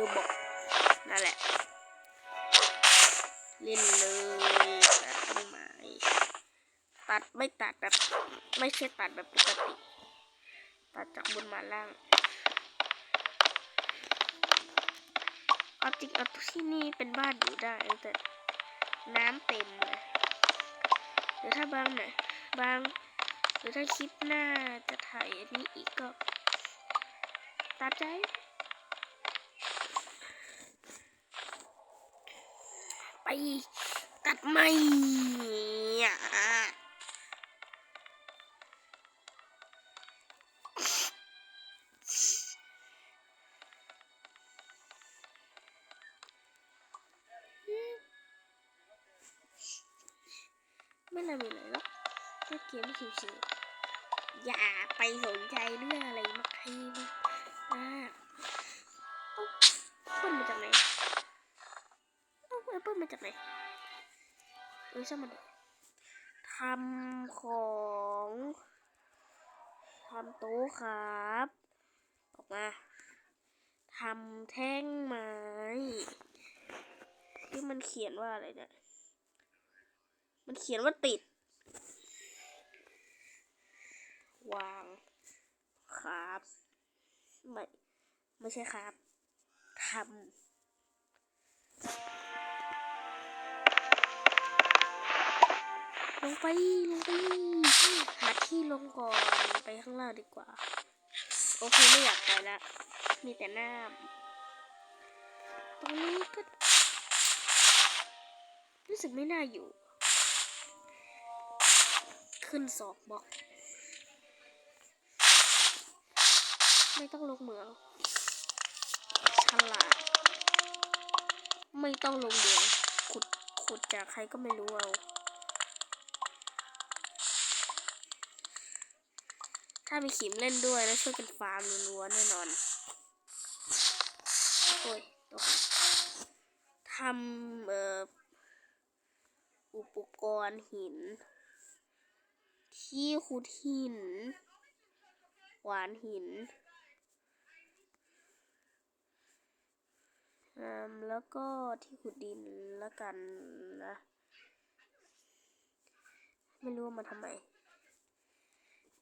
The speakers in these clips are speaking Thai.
ดูบอกนั่นแหละ เล่นเลยตัดต้นไม้ตัดไม่ตัดแบบไม่ใช่ตัดแบบปกติตัดจากบนมาล่างเอาจริงเอาที่นี่เป็นบ้านอยู่ได้แต่น้ำเต็มเลยหรือถ้าบางไหนบางหรือถ้าคลิปหน้าจะถ่ายอันนี้อีกก็ตามใจ ไปตั ช่างมันทำของทำโต๊ะครับ ออกมาทำแท่งไม้ที่มันเขียนว่าอะไรเนี่ย มันเขียนว่าติด วางครับไม่ไม่ใช่ครับทำ ลงไปลงไปหาที่ลงก่อนไปข้างล่างดีกว่า โอเคไม่อยากไปละมีแต่หน้ำตรงนี้ก็รู้สึกไม่น่าอยู่ ขึ้นศอกบอก ไม่ต้องลงเหมืองฉลาดไม่ต้องลงเหมืองขุดขุดจากใครก็ไม่รู้เอา ถ้ามีขิมเล่นด้วยแล้วช่วยกันฟาร์มล้วนแน่นอน โอ้ยตกทำเอ่ออุปกรณ์หิน ที่ขุดหิน หวานหินอืมแล้วก็ที่ขุดดินแล้วกันนะ ไม่รู้ว่ามาทำไม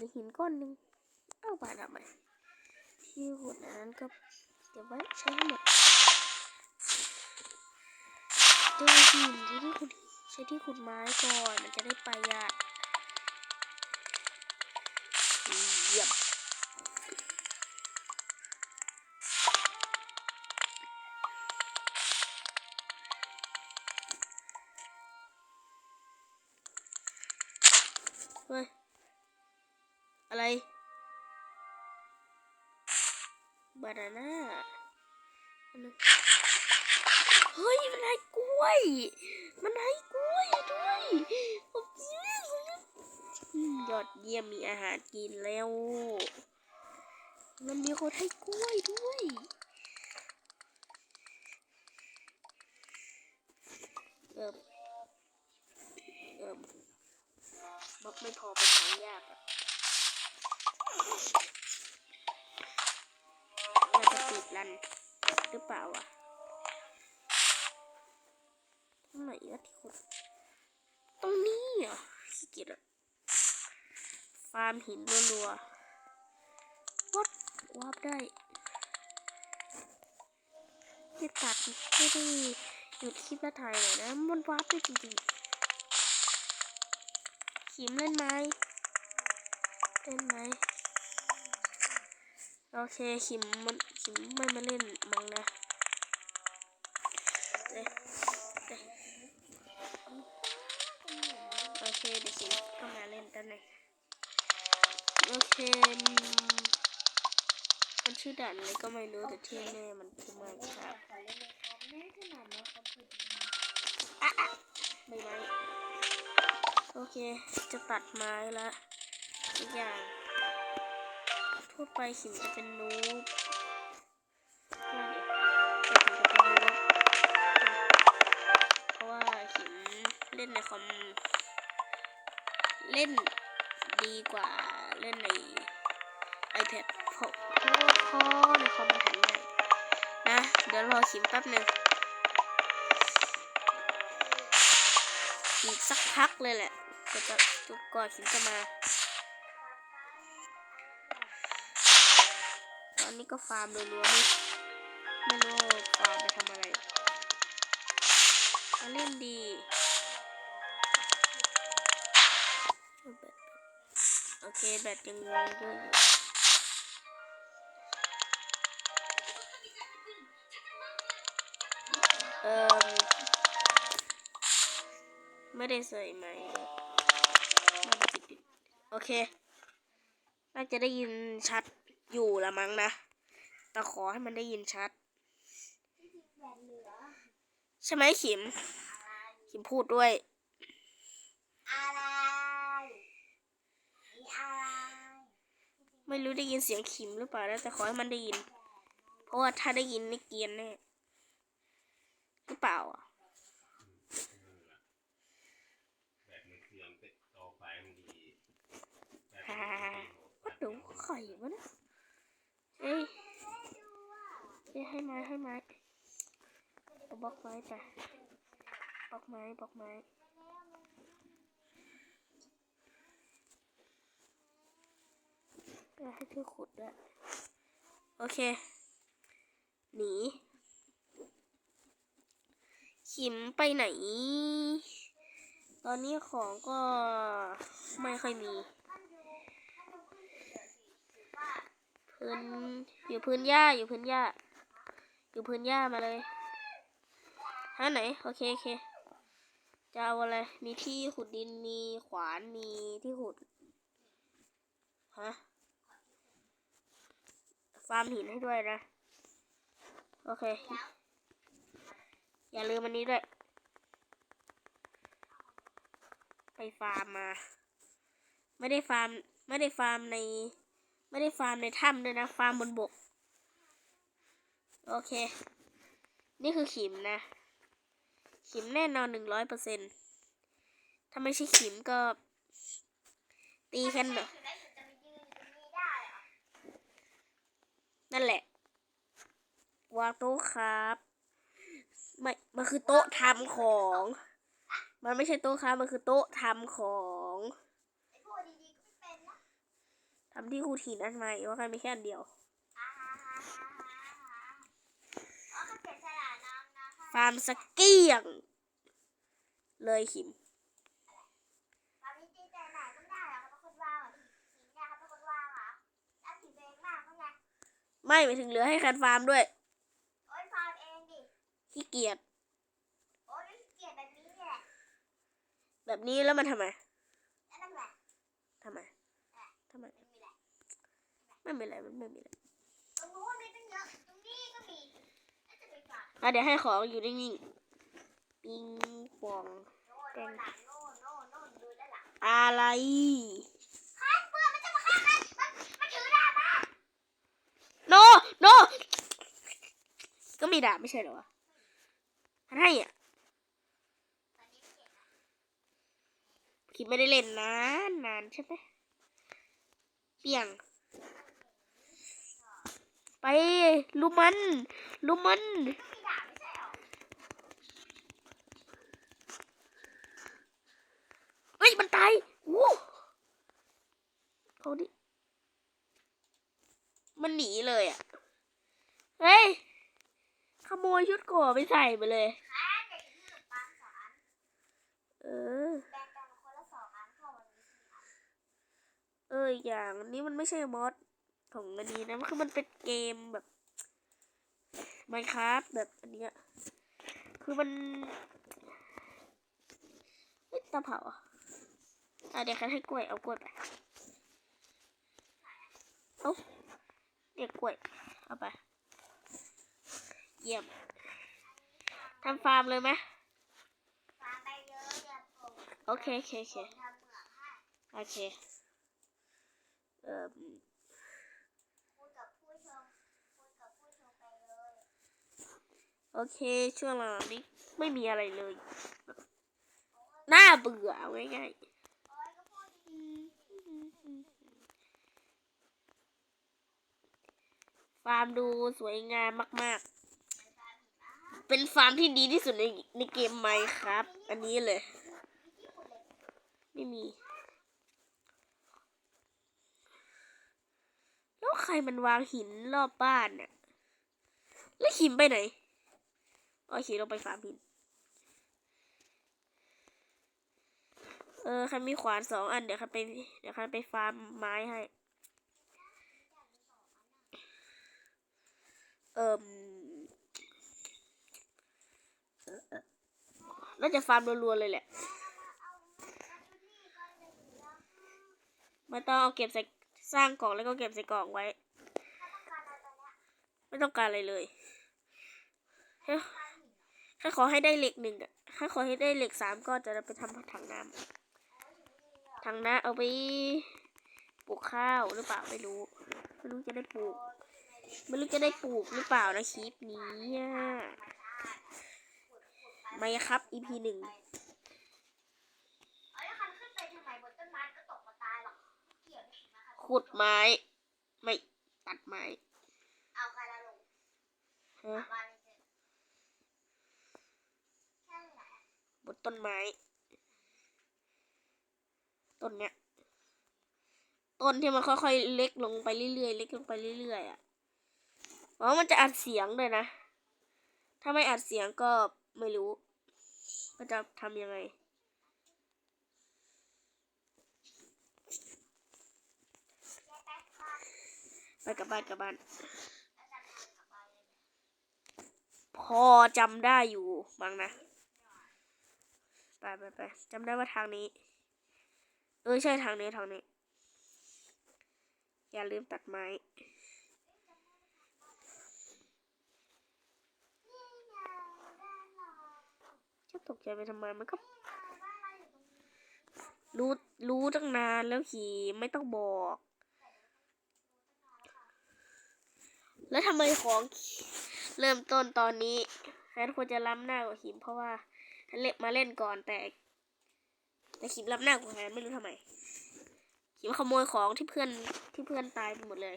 หรือหินก้อนหนึ่งเอาไปทำไมที่ขุดอันนั้นก็เก็บไว้ใช้หมดเจอหินใช้ที่ขุดใช้ที่ขุดไม้ก่อนมันจะได้ไประหยัดเยี่ยมเฮ้ยานาน่าเฮ้ย มันให้กล้วย มันให้กล้วยด้วยโอ้ยอืมยอดเยี่ยมมีอาหารกินแล้ว มันมีคนให้กล้วยด้วย เอิบเอิบบอกไม่พอไปทางยากอะ จะปิดรันหรือเปล่าอะตรงไหนอะที่คุณตรงนี้เหรอขี้เกียจอะฟาร์มหินรัวๆวัดวาบได้จะตัดไม่ได้หยุดคลิปแล้วถ่ายหน่อยนะมันวาบได้จริงๆขิมเล่นไหมเล่นไหม โอเคขิมมันขิมไม่มาเล่นมั้งนะเอ๊ะเอ๊ะโอเคเดี๋ยวขิมก็มาเล่นกันเลยโอเคมันชื่อด่านอะไรก็ไม่รู้แต่ที่แน่มันคือไม้ครับขอเล่นในคอมแม่ขนาดน้องเขาพูดอะอะใบไม้โอเคจะตัดไม้ละอีกอย่าง ทั่วไปขิมจะเป็นนูบว่าดิแต่ขิมจะเป็นนูบเพราะว่าขิมเล่นในคอมเล่นดีกว่าเล่นใน iPad เพราะเพราะว่าพราะในคอมมันทำง่ายนะ เดี๋ยวรอขิมแป๊บหนึ่งอีกสักพักเลยแหละก็จะจนกว่อนขิมจะมา อนนี้ก็ฟาร์มรัวๆไม่ไม่รู้ฟาร์มไปทำอะไรมาเล่นดีโอเคแบตยังงงด้วยอยู่เออไม่ได้ใส่ไหมไม่ได้ปิดโอเคน่าจะได้ยินชัด อยู่ละมั้งนะ แต่ขอให้มันได้ยินชัดแหวนเหลือใช่ไหมขิม ขิมพูดด้วยอะไรมีอะไรไม่รู้ได้ยินเสียงขิมหรือเปล่านะแต่ขอให้มันได้ยิน เพราะว่าถ้าได้ยินนี่เกรียนแน่หรือเปล่าอะแบบมันเคลื่อนไปต่อไปมันดีแบบฮ่ามันวัดดูไข่วะนะ เอ้ยเอ้ยให้ไม้ให้ไม้บล็อกไม้ไปบล็อกไม้บล็อกไม้เอาให้เธอขุดด้วยโอเค หนี ขิมไปไหน ตอนนี้ของก็ไม่ค่อยมี พื้นอยู่พื้นหญ้าอยู่พื้นหญ้าอยู่พื้นหญ้ามาเลยฮะไหนโอเคโอเคจะเอาอะไรมีที่ขุดดินมีขวานมีที่ขุดฮะฟาร์มหินให้ด้วยนะ โอเค อย่าลืมอันนี้ด้วย ไปฟาร์มมา ไม่ได้ฟาร์ม ไม่ได้ฟาร์มใน ไม่ได้ฟาร์มในถ้ำด้วยนะ ฟาร์มบนบก โอเค นี่คือขิมนะ ขิมแน่นอนหนึ่งร้อยเปอร์เซ็นถ้าไม่ใช่ขิมก็ ตีกันเหรอถึงได้ถึงจะไปยืนอยู่ตรงนี้ได้เหรอนั่นแหละ วางโต๊ะครับไม่มันคือโต๊ะทำของ มันไม่ใช่โต๊ะครับ มันคือโต๊ะทำของ ไอ้พวกดีๆก็ไม่เป็นนะ ทำที่คูถีนั่นไหมว่ากันมีแค่อันเดียว ฟาร์มสกเกี้ยง เลยขิมตอนไม่ได้หรอกเขาเป็นคนว่างเหรอผีเนี่ยถึงเหลือให้คันฟาร์มด้วยโอ๊ยฟาร์มเองดิขี้เกียจโอ๊ยเกียดแบบนี้แบบนี้แล้วมันทำไมทำไมทำไม ไม่มีแหละ ไม่เป็นไรมันไม่มีอะไรตรงนู้นมีตั้งเยอะตรงนี้ก็มีแล้วจะไปฝากอะเดี๋ยวให้ของอยู่นิ่งๆปิงปองโน่นโน่นหลังโน่นโน่นโน่นดูด้านหลังอะไรข้าเพื่อนมันจะมาฆ่ากันมันมันถือดาบมาโนโนก็มีดาบไม่ใช่เหรอวะท่านให้อะตอนนี้ไม่เห็นนะคิดไม่ได้เล่นนานนานใช่ไหมเปียงไป ลุมมันลุมมันก็มีดาบไม่ใช่เหรอเฮ้ยมันตายวู้เขาดิมันหนีเลยอะเฮ้ยขโมยชุดเก่อไปใส่ไปเลยอ่าเด็กที่หลบปางสารเออแบ่งกันคนละสองอันเข้าวันนี้เอออีกอย่างอันนี้มันไม่ใช่มอด ของอันนี้นะคือมันเป็นเกมแบบ Minecraft แบบอันเนี้ยคือมันเฮ้ยตาเผาอะเดี๋ยวคันให้กล้วยเอากล้วยไปเอาเรียกกล้วยเอาไป เยี่ยมทำฟาร์มเลยไหมฟาร์มไปเยอะอย่าผมโอเคโอเคโอเคโอเคเอ่อ คุยกับผู้ชมคุยกับผู้ชมไปเลย โอเคช่วงหลังนี้ไม่มีอะไรเลย น่าเบื่อเอาง่ายๆ ฟาร์มดูสวยงามมาก ๆ เป็นฟาร์มที่ดีที่สุดในในเกมไหมครับ อันนี้เลย ไม่มี แล้วใครมันวางหินรอบบ้านเนี่ยแล้วหินไปไหน อ๋อหินลงไปฟาร์มหินเออใครมีขวานสองอันเดี๋ยวใครไปเดี๋ยวใครไปฟาร์มไม้ให้ เอิมเออเออน่าจะฟาร์มรัวๆเลยแหละเอาเอาดูนี่ก่อนเลยเดี๋ยวไม่ต้องเอาเก็บใส่สร้างกล่องแล้วก็เก็บใส่กล่องไว้ ไม่ต้องการอะไรเลยแค่ การหินแค่ขอให้ได้เหล็กหนึ่งอะแค่ขอให้ได้เหล็กสามก็จะไปทำถังน้ำถังน้ำเอาไปปลูกข้าวหรือเปล่าไม่รู้ ไม่รู้จะได้ปลูก ไม่รู้จะได้ปลูกหรือเปล่านะคลิปนี้อะไม่ครับ EP หนึ่งเอาแล้วคันขึ้นไปทำไมบนต้นไม้ก็ตกมาตายหรอกเกี่ยวไม่ถึงนะคะขุดไม้ ไม่ตัดไม้ เอาใครละลงฮะ มาเลยเถอะแค่ไหนอะ บ นต้นไม้ ต้นเนี้ย ต้นที่มันค่อยๆเล็กลงไปเรื่อยๆเล็กลงไปเรื่อยๆอะอ๋อมันจะอัดเสียงด้วยนะ ถ้าไม่อัดเสียงก็ไม่รู้ก็จะทำยังไงไปกลับบ้านกลับบ้านพอจำได้อยู่มั้งนะ ไปไปไปจำได้ว่าทางนี้ เออใช่ทางนี้ทางนี้ อย่าลืมตัดไม้นี่ไงบ้านเราจะตกใจไปทำไมมันก็นี่ไงบ้านเราอยู่ตรงนี้รู้รู้ตั้งนานแล้วขีไม่ต้องบอก แล้วทำไมของเริ่มต้นตอนนี้แฟนควรจะล้ำหน้ากว่าหิมเพราะว่า เล่นมาเล่นก่อนแต่ แต่ขิมล้ำหน้ากว่าแฟนไม่รู้ทำไมขิมขโมยของที่เพื่อนที่เพื่อนตายไปหมดเลย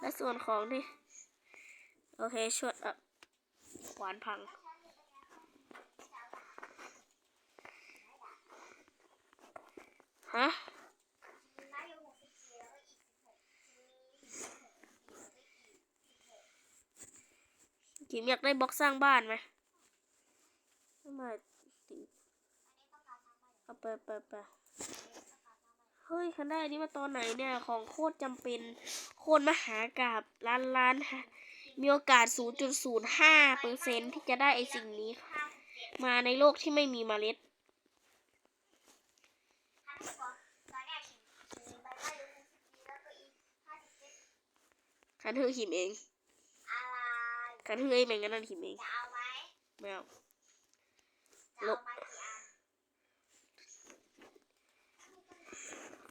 และส่วนของที่โอเคชวยเอ่อขวานพังฮะ มีไม้อยู่หกสิบสี่แล้วก็อีกสิบหกมีสิบหก อีกขิมอยากได้บล็อกสร้างบ้านไหมทำไมติอันนี้ต้องกาเอาไปไปไปเฮ้ยคันได้อันนี้มาตอนไหนเนี่ย ของโคตรจำเป็น โคตรมหากราบล้านล้านฮะมีโอกาส 0.05เปอร์เซ็นที่จะได้ไอสิ่งนี้ มาในโลกที่ไม่มีเมล็ดทำให้ก่อนใบไม้อยู่หกสิบสี่แล้วก็อีกห้าสิบเจ็ดคันเธอขิมเอง คันเธอเองเป็นงั้นนั่นขิมเองจะเอาไหมไม่เอาจะเอามากี่อัน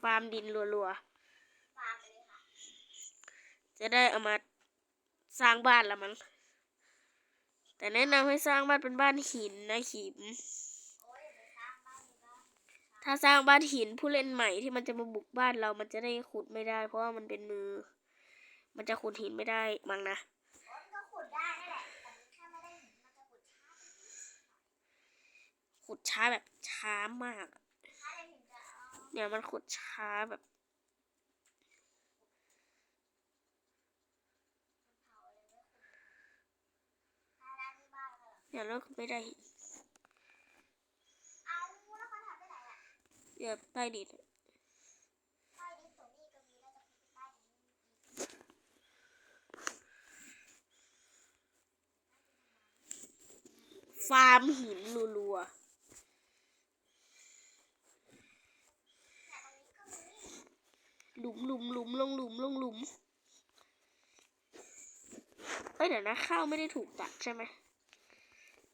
ฟาร์มดินรัวฝากไปเลยค่ะๆจะได้เอามาสร้างบ้านละมั้ง แต่แนะนำให้สร้างบ้านเป็นบ้านหินนะขิมโอ้ยเดี๋ยวสร้างบ้านดีกว่าถ้าสร้างบ้านหินผู้เล่นใหม่ที่มันจะมาบุกบ้านเรามันจะได้ขุดไม่ได้ เพราะว่ามันเป็นมือ มันจะขุดหินไม่ได้มั้งนะ โอ้ยมันก็ขุดได้นั่นแหละแต่มันแค่ไม่ได้หินมันจะขุดช้า ขุดช้าแบบช้ามาก เนี่ยมันขุดช้าแบบเผาเลยไม่ขุดถ้าได้ที่บ้านก็เหรอเนี่ยเราไม่ได้เอาแล้วเขาทำไปไหนอะเนี่ยใต้ดินใต้ดินตรงนี้ก็มีแล้วใต้ดินฟาร์มหินรัวแต่ตรงนี้ก็มี ๆ หลุมหลุมหลุมลงหลุมลงหลุมเอ้ยเดี๋ยวนะข้าวไม่ได้ถูกตัดใช่ไหม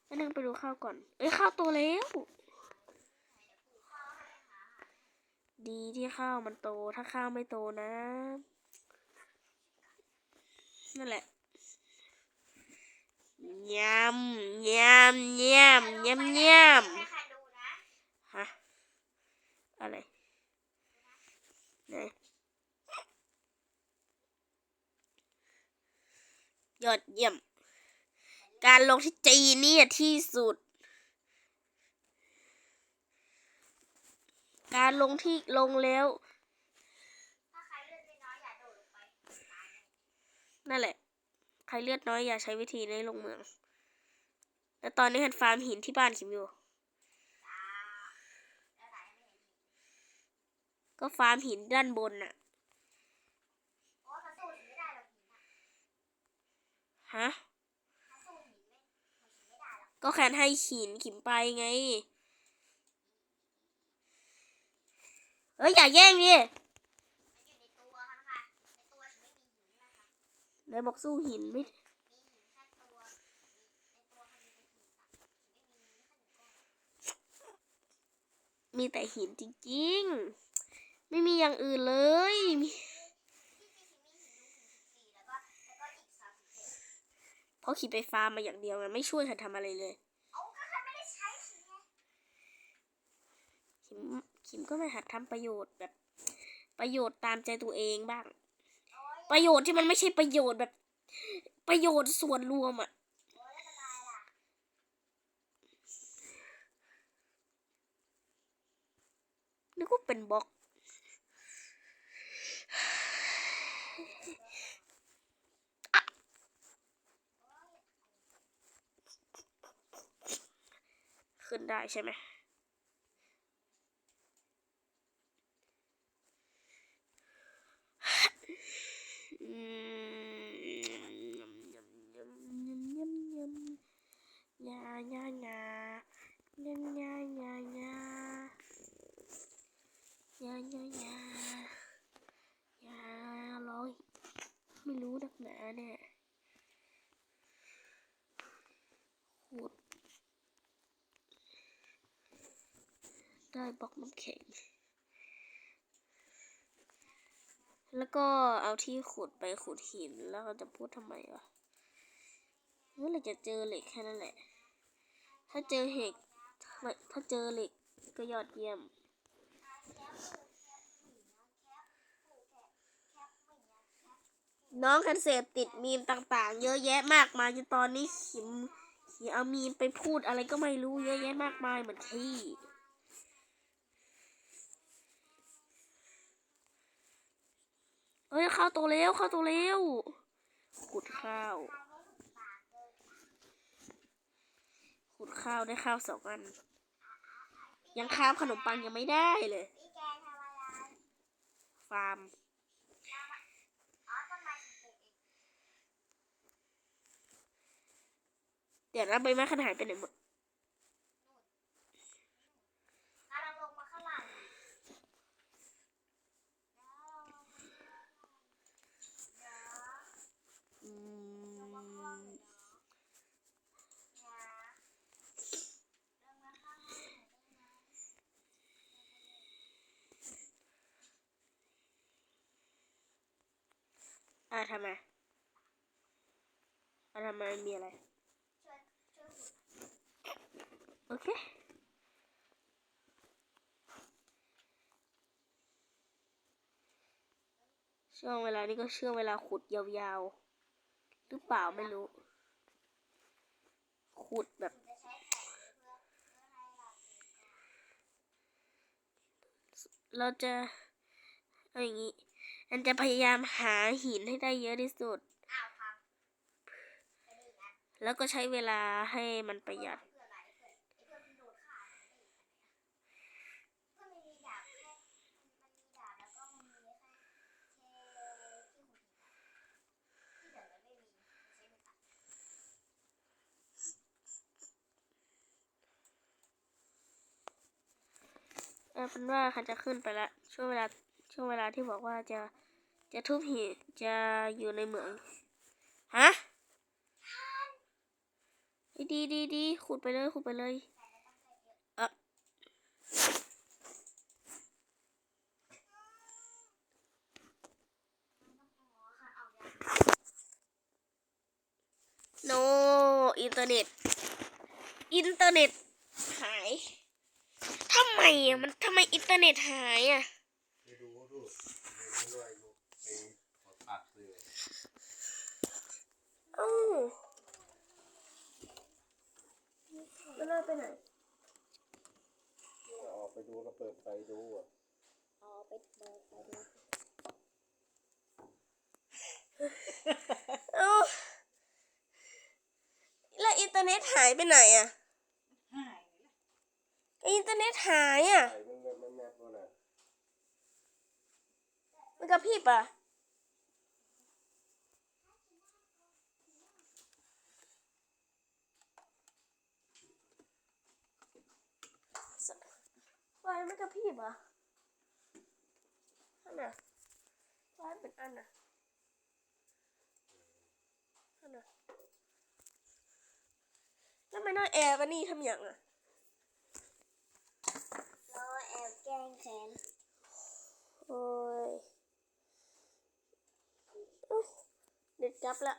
อันนึงไปดูข้าวก่อน เอ้ยข้าวโตแล้ว ดีที่ข้าวมันโต ถ้าข้าวไม่โตนะ นั่นแหละยำยำยำยำยไม่ใครดูนะำฮะ อะไรไหน ยอดเยี่ยม การลงที่จีนนี่ที่สุด การลงที่ลงแล้ว นั่นแหละ ใครเลือดน้อยอย่าใช้วิธีนี้ลงเมือง แล้วตอนนี้ห็นฟาร์มหินที่บ้านคิมอยู่ ก็ฟาร์มหินด้านบนน่ะ ฮะ ก็แคนให้ขีนขิมไปไง เอ้ยอย่าแย่งดินายบอกสู้หินไม่มีแต่หินจริงๆ ไม่มีอย่างอื่นเลย เพราะขิมไปฟาร์มมาอย่างเดียวไงไม่ช่วยฉันทำอะไรเลยเอาก็แค่ไม่ได้ใช้หินไงขิมขิมก็ไม่หัดทำประโยชน์แบบ ประโยชน์ตามใจตัวเองบ้างโอ้ยประโยชน์ที่มันไม่ใช่ประโยชน์แบบ ประโยชน์ส่วนรวมอะโอ้ยแล้วเป็นไรล่ะนึกว่าเป็นบล็อก ขึ้นได้ใช่ไหมอืมยำยำยำยำยำยำยายายายายายายายายายายาร้อยไม่รู้นักหนาเนี่ยขุด ได้บล็อกน้ำแข็ง แล้วก็เอาที่ขุดไปขุดหินแล้วเราจะพูดทำไมวะเมื่อไหรจะเจอเหล็กแค่นั้นแหละ ถ้าเจอเหล็กถ้าเจอเหล็กก็ยอดเยี่ยมน้องคันเสพติดมีมต่างๆ เยอะแยะมากมายจนตอนนี้ขิมขิมเอามีมไปพูดอะไรก็ไม่รู้เยอะแยะมากมายเหมือนที่ เอ้ยข้าวโตแล้วข้าวโตแล้วขุดข้าว ขุดข้าวได้ข้าวสองอัน ยังข้าวขนมปังยังไม่ได้เลย ฟาร์มเดี๋ยวนะใบไม้ขนาดหายไปไหนหมด กำลังลงมาข้างล่างเดี๋ยว อืม ลงมาข้างล่างเลยเนาะเดี๋ยวลงมาข้างล่างหน่อยได้ไหม อ่า ทำไมาทำไมมีอะไรช่วยช่วยขุดโอเคช่วงเวลานี้ก็ช่วงเวลาขุดยาวๆ หรือเปล่าไม่รู้ ขุดแบบเราจะ เออย่างนี้อันจะพยายามหาหินให้ได้เยอะที่สุด แล้วก็ใช้เวลาให้มันประหยัด เป็นว่าคันจะขึ้นไปละช่วงเวลา ช่วงเวลาที่บอกว่าจะจะทุบหินจะอยู่ในเหมืองฮะดีดีดีขุดไปเลยขุดไปเลยเออโนอินเทอร์เน็ต อินเทอร์เน็ตหายทำไมอะมันทำไมอินเทอร์เน็ตหายอะ ไปดูดูไม่ด้วยลูกไปขอตัดเลย เอ้ามั นลอยไปไหนออกไปดูก็เปิดไฟดูอะอ๋อไปเปิดไปดูเอ้าแล้วอินเทอร์เน็ตหายไปไหนอะหายเลยล่ะอินเทอร์เน็ตหายอะไฟมันแบบมันแมบวะน่ะมันกระพริบ อะไฟมันกระพริบอะอันน่ะไฟเป็นอันน่ะอันน่ะแล้วไม่น้อยแอร์ปะนี่ทำอย่างอะรอแอบแกล้งแค้นโอ้ยเอ้าเด็ดกลับละ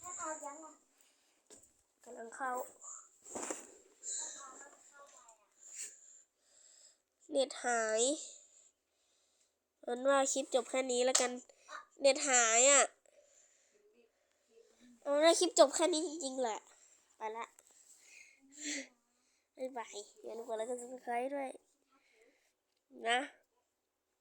ถ้าเอายังอะ กำลังเข้า เน็ตหายเอนว่าคลิปจบแค่นี้แล้วกัน เน็ตหายอะเอานว่าคลิปจบแค่นี้จริงๆแหละ ไปละบ๊ายบายอย่าลืมกดไลค์กดซับสไครต์ด้วย นะ